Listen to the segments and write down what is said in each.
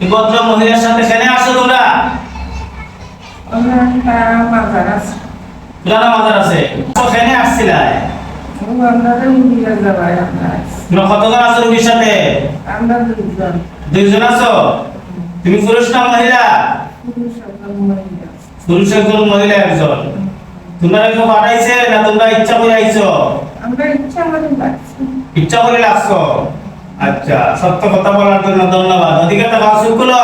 ভদ্র মহিলার সাথে কেন আসছো তোমরা? পুরানা মাজার আছে। কেন আসছিলা? আমরা ইন্ডিয়া যাবাই আমরা তোমরা কতজন আছো রুগীর সাথে? দুইজন। আছো? তুমি পুরুষ না মহিলা? পুরুষ একজন মহিলা। একজন তোমরা কেউ পাঠাইছে না তোমরা ইচ্ছা করে আইছো? আমরা ইচ্ছা করে যাচ্ছি ইচ্ছা করে লাগছো? আচ্ছা সত্য কথা বলার জন্য ধন্যবাদ। ওদিকে তো বাসুগুলো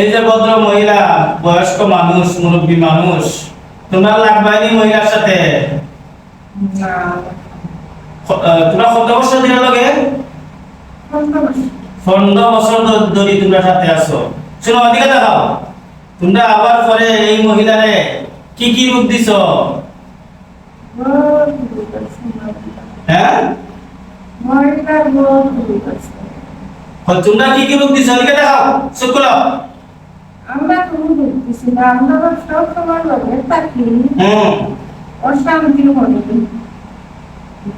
এই যে ভদ্র মহিলা বয়স্ক মানুষ মুরব্বী মানুষ তোমরা লাগবাইনি মহিলার সাথে? তোমরা কত বছর দিনের লগে? পনেরো বছর ধরে তোমরা সাথে আছো। শোনো ওদিকে দেখাও তোমরা আবার পরে এই মহিলারে কি কি রূপ দিছ? হ্যাঁ? দূর আছে ও, তোমরা কি কি দিছ ওদিকে দেখাও শুক্লো আমরা কোনো দেখতেছি না আমরা সব সময় লগে থাকি। হুম। অশান্তি মনে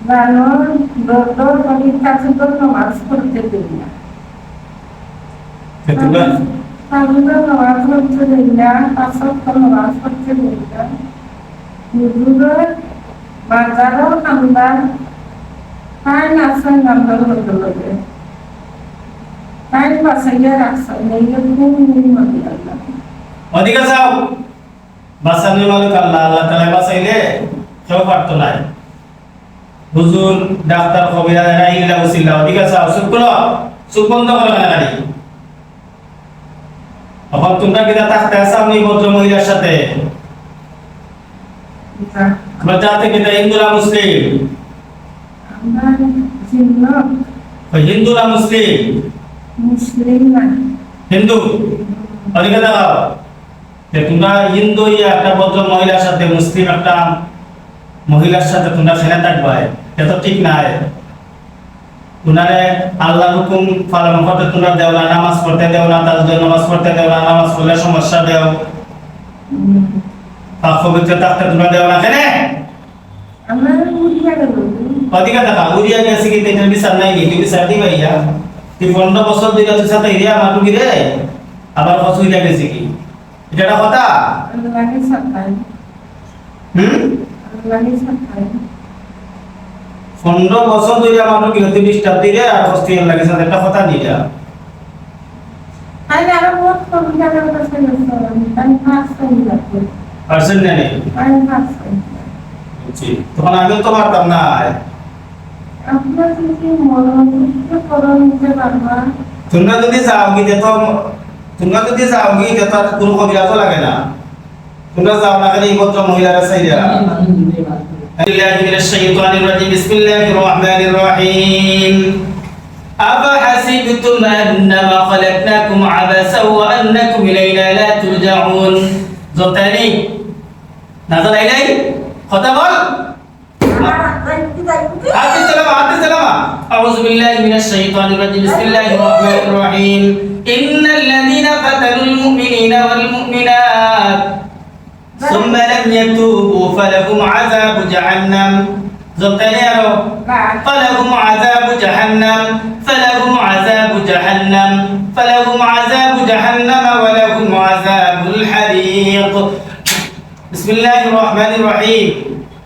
কারণ দর বাড়ির কাছে তো নামাজ পড়তে দেই না। তো তোমরা আমরা নামাজ পড়তে দেই না পাঁচক নামাজ পড়তে দেই না। হুজুরের বাজারও আমরা আমরা লগে টাইম বাসাইয়া রাখছেন এই ঘুম নেই মনে আল্লাহ ওদিকে যাও বাঁচানোর মালিক আল্লাহ আল্লাহ তালা বাঁচাইলে কেউ পারতো নাই। হুজুর ডাক্তার কবিরা এরা ইল্লা উসিল্লা ওদিকে যাও চুপ করো। চুপ বন্ধ করো না গাড়ি। এখন তোমরা কিনা থাকতে আসাও নি ভদ্র মহিলার সাথে। যা তোমরা যাতে কিনা হিন্দুরা মুসলিম। তোমরা হিন্দু একটা মহিলার সাথে মুসলিম একটা মহিলার সাথে তোমরা খেলে থাকবে এটা তো ঠিক নাই উনারে আল্লাহ হুকুম পালন করতে তোমরা দেও না নামাজ পড়তে দেও না তাজদের নামাজ পড়তে দেও না নামাজ পড়লে সমস্যা দেও পাক পবিত্র থাকতে তোমরা দেও না কেন ওদিকে দেখা উড়িয়া গেছে কি তেনার বিচার নাই নি তুই বিচার দিবা ইয়া তুই পনেরো বছর দুই বছর সাথে ইরিয়া মাটু কি রে আবার কত উড়িয়া গেছে কি এটা একটা কথা হুম পনেরো বছর ধরে আমার কি হতে ডিস্টার্ব দিলে আর হস্তি লাগে সাথে একটা কথা দিলা আমি আরও বহুত কবিতা কাছে গেছি আমি পাঁচ টাইম যাচ্ছি পার্সেন্ট নেই আমি পাঁচ বুঝছি তখন আমিও তো পারতাম না আপনার কি মনোযোগ করে নিতে পারবা তোমরা যদি যাও কি তো তোমরা যদি যাও কি তো তার কোনো কবিরা তো লাগে না তোমরা যাও না কেন এই ভদ্র মহিলারা সাইরা بالله من الشيطان الرجيم بسم الله الرحمن الرحيم أفحسبتم أنما خلقناكم عبثا وأنكم إلينا لا ترجعون زرتني نزل إلي خطبل أعوذ بالله من الشيطان الرجيم. بسم الله الرحمن الرحيم. إن الذين فتنوا المؤمنين والمؤمنات ثم لم يتوبوا فلهم عذاب جهنم. زبطني أرو فلهم عذاب جهنم. فلهم عذاب جهنم. فلهم عذاب جهنم ولهم عذاب الحريق. بسم الله الرحمن الرحيم.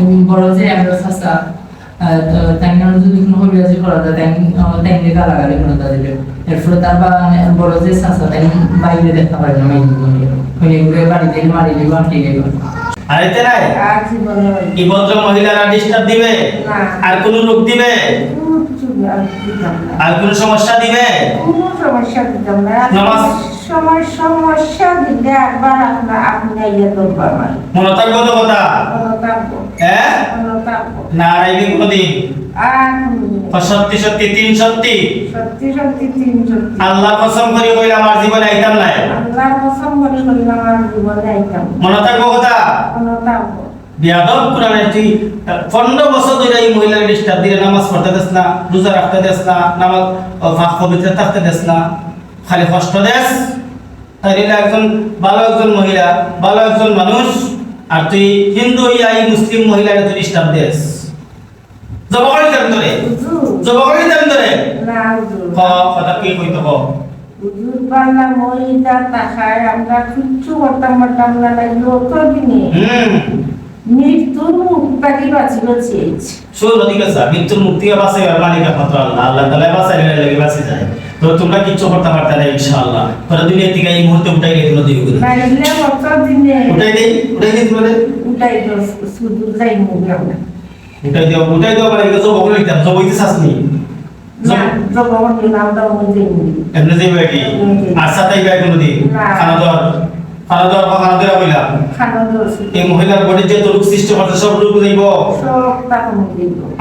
এবং বড় যে আমরা চাষা তাইনার যদি কোনো হবিরাজি করা যায় তাই তাইনে গালাগালি করে দিবে এরপরে তার বা বড় যে সাসা তাই বাইরে দেখতে পারে না মেইন হয়ে ঘুরে বাড়িতে মারি দিব আটকে গেল আর কি ভদ্র মহিলারা ডিস্টার্ব দিবে? আর কোনো লোক দিবে? আর কোন সমস্যা দিবে? কোনো সমস্যা দিতাম না। নামাজ- সময় সমস্যা দিলে একবার আপনার আপনি ইয়ে করব আমার। মনে থাকবে তো কথা থাকব হ্যাঁ না আইবি কোনদিন? কোনোদিন। সত্যি সত্যি তিন সত্যি? সত্যি সত্যি তিন সত্যি। আল্লাহ কসম করে কইলে আমার জীবনে আইতাম নাই? আল্লাহ কসম করে করলাম আর জীবনে আইতাম। মনে থাকব কথা? কোনো তাবো বিয়াদব কোরআনে তুই পনেরো বছর ধরে এই মহিলার ডিস্টার্ব দিলে নামাজ পড়তে দেস না রোজা রাখতে দেস না নামাজ ফাঁক পবিত্র থাকতে দেস না খালি কষ্ট দেস। তাইলে একজন ভালো একজন মহিলা ভালো একজন মানুষ আর তুই হিন্দু হইয়া এই মুসলিম মহিলাকে তুই ডিস্টার্ব দেস। জবকরি দেন ধরে। জবকরি দেন ধরে। কথা কি কইতে ক? হুজুর পাল্লা মহিলা তাকায় আমরা কিচ্ছু করতাম পারতাম না লাগল তো দিনে হুম। মৃত্যুর মুখ তাকে বাঁচিল চেয়েছে শুন আছে মৃত্যুর মুক্তি বাঁচাই আর মালিক একমাত্র আল্লাহ। আল্লাহ তালা বাঁচাই লাগে বাঁচে যায়। তো তোমরা কিচ্ছু করতে পারতে না ইনশাআল্লাহ। তোরা দুনিয়া থেকে এই মুহূর্তে উঠাই রেখে দিও করে। নাইলে কত দিনে উঠাই দেই উঠাই দিই তোমাদের? উঠাই দো শুধু যাই মুখ আমরা উঠাই দিও উঠাই দিও মানে জব বলে দিতাম জব হইতে চাসনি না? জগবন নাম দাও মধ্যে এমনি যাই বাকি আর সাথে গায় কোনো দিন? খানা দর খানা খানা এই মহিলার বডির যে রোগ সৃষ্টি করতে সব রোগ যাইব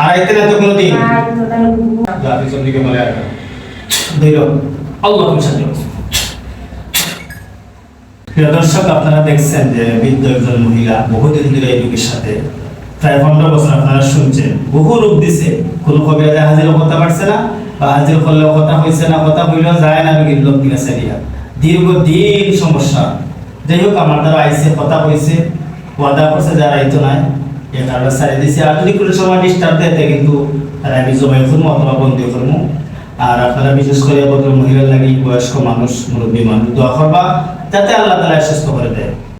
আর আইতে না তো কোনো ধৈর্য। আল্লাহ সাহায্য প্রিয় দর্শক আপনারা দেখছেন যে বৃদ্ধ একজন মহিলা বহুদিন ধরে এই রোগীর সাথে প্রায় পনেরো বছর আপনারা শুনছেন। বহু রোগ দিছে। কোনো কবিরাজে হাজিরও করতে পারছে না বা হাজির করলেও কথা হয়েছে না কথা হইলেও যায় না রোগীর লোক দিকে সারিয়া। দীর্ঘদিন সমস্যা। যাই হোক আমার দ্বারা আইসে, কথা কইছে, ওয়াদা করছে, যারা আইতো নাই, এ কারণে সারিয়ে দিছে আর যদি কোনো সময় ডিস্টার্ব দেয় কিন্তু তারা আমি জমাই করব অথবা বন্দি করব। আর আপনারা বিশেষ করে ভদ্র মহিলা লাগি বয়স্ক মানুষ, মুরব্বী মানুষ, দোয়া করবা, যাতে আল্লাহ তালা সুস্থ করে দেয়।